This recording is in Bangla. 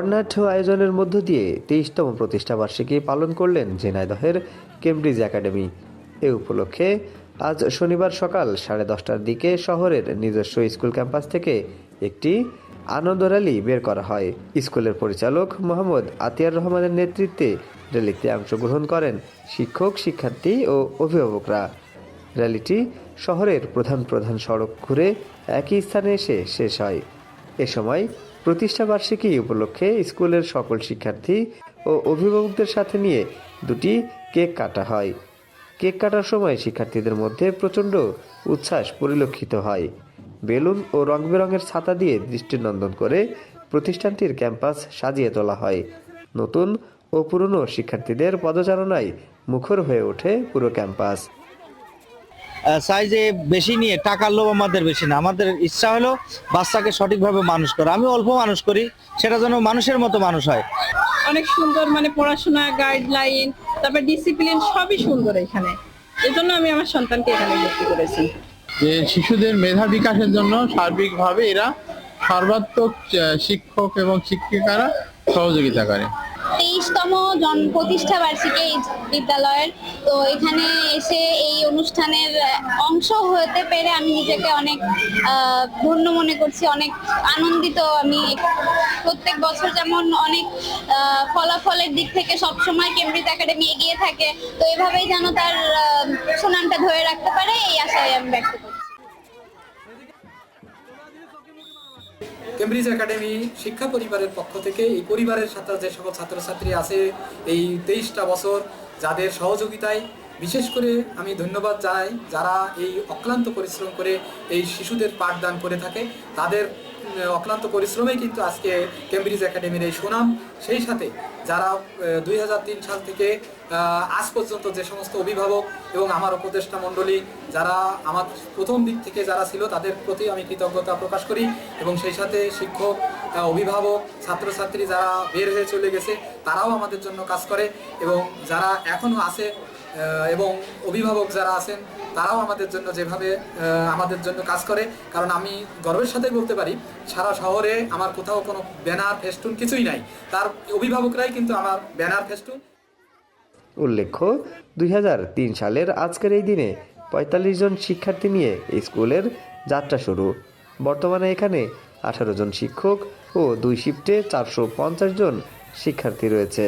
বর্ণাঢ্য আয়োজনের মধ্য দিয়ে তেইশতম প্রতিষ্ঠাবার্ষিকী পালন করলেন ঝিনাইদহের কেমব্রিজ একাডেমি। এ উপলক্ষে আজ শনিবার সকাল সাড়ে দশটার দিকে শহরের নিজস্ব স্কুল ক্যাম্পাস থেকে একটি আনন্দ র্যালি বের করা হয়। স্কুলের পরিচালক মোহাম্মদ আতিয়ার রহমানের নেতৃত্বে র্যালিতে অংশগ্রহণ করেন শিক্ষক, শিক্ষার্থী ও অভিভাবকরা। র্যালিটি শহরের প্রধান প্রধান সড়ক ঘুরে একই স্থানে এসে শেষ হয়। এ সময় প্রতিষ্ঠাবার্ষিকী উপলক্ষে স্কুলের সকল শিক্ষার্থী ও অভিভাবকদের সাথে নিয়ে দুটি কেক কাটা হয়। কেক কাটার সময় শিক্ষার্থীদের মধ্যে প্রচণ্ড উচ্ছ্বাস পরিলক্ষিত হয়। বেলুন ও রং বেরঙের ছাতা দিয়ে দৃষ্টিনন্দন করে প্রতিষ্ঠানটির ক্যাম্পাস সাজিয়ে তোলা হয়। নতুন ও পুরনো শিক্ষার্থীদের পদচারণায় মুখর হয়ে ওঠে পুরো ক্যাম্পাস। সাইজে বেশি নিয়ে টাকার লোভ আমাদের বেশি না। আমাদের ইচ্ছা হলো বাচ্চাকে সঠিকভাবে মানুষ করা। আমি অল্প মানুষ করি সেটা যেন মানুষের মতো মানুষ হয়। অনেক সুন্দর মানে পড়াশোনা গাইডলাইন তারপর ডিসিপ্লিন সবই সুন্দর এখানে। এজন্য আমি আমার সন্তানকে এখানে ভর্তি করেছি। যে শিশুদের মেধা বিকাশের জন্য সার্বিকভাবে এরা সর্বাত্মক শিক্ষক এবং শিক্ষিকারা সহযোগিতা করে। তেইশতম জন প্রতিষ্ঠা বার্ষিকী এই বিদ্যালয়ের। তো এখানে এসে এই অনুষ্ঠানের অংশ হতে পেরে আমি নিজেকে অনেক ধন্য মনে করছি, অনেক আনন্দিত। আমি প্রত্যেক বছর যেমন অনেক ফলাফলের দিক থেকে সবসময় কেমব্রিজ একাডেমি এগিয়ে থাকে। তো এভাবেই যেন তার সুনামটা ধরে রাখতে পারে, এই আশায় আমি ব্যক্ত করছি। কেমব্রিজ একাডেমি শিক্ষা পরিবারের পক্ষ থেকে এই পরিবারের সাথে যে সকল ছাত্রছাত্রী আছে এই তেইশটা বছর, যাদের সহযোগিতায় বিশেষ করে আমি ধন্যবাদ জানাই যারা এই অক্লান্ত পরিশ্রম করে এই শিশুদের পাঠদান করে থাকে। তাদের অক্লান্ত পরিশ্রমেই কিন্তু আজকে কেমব্রিজ একাডেমির এই সুনাম। সেই সাথে যারা দুই হাজার তিন সাল থেকে আজ পর্যন্ত যে সমস্ত অভিভাবক এবং আমার উপদেষ্টা মণ্ডলী, যারা আমার প্রথম দিক থেকে যারা ছিল, তাদের প্রতি আমি কৃতজ্ঞতা প্রকাশ করি এবং সেই সাথে শিক্ষক অভিভাবক, ছাত্রছাত্রী যারা বের হয়ে চলে গেছে, তারাও আমাদের জন্য কাজ করে এবং যারা এখনও আছে এবং অভিভাবক যারা আছেন, তারাও আমাদের জন্য যেভাবে আমাদের জন্য কাজ করে। কারণ আমি গর্বের সাথে বলতে পারি, সারা শহরে আমার কোথাও কোনো ব্যানার, ফেস্টুন কিছুই নাই। তার অভিভাবকরাই কিন্তু আমার ব্যানার, ফেস্টুন। উল্লেখ্য, দুই হাজার তিন সালের আজকের এই দিনে পঁয়তাল্লিশ জন শিক্ষার্থী নিয়ে স্কুলের যাত্রা শুরু। বর্তমানে এখানে আঠারো জন শিক্ষক ও দুই শিফটে চারশো পঞ্চাশ জন শিক্ষার্থী রয়েছে।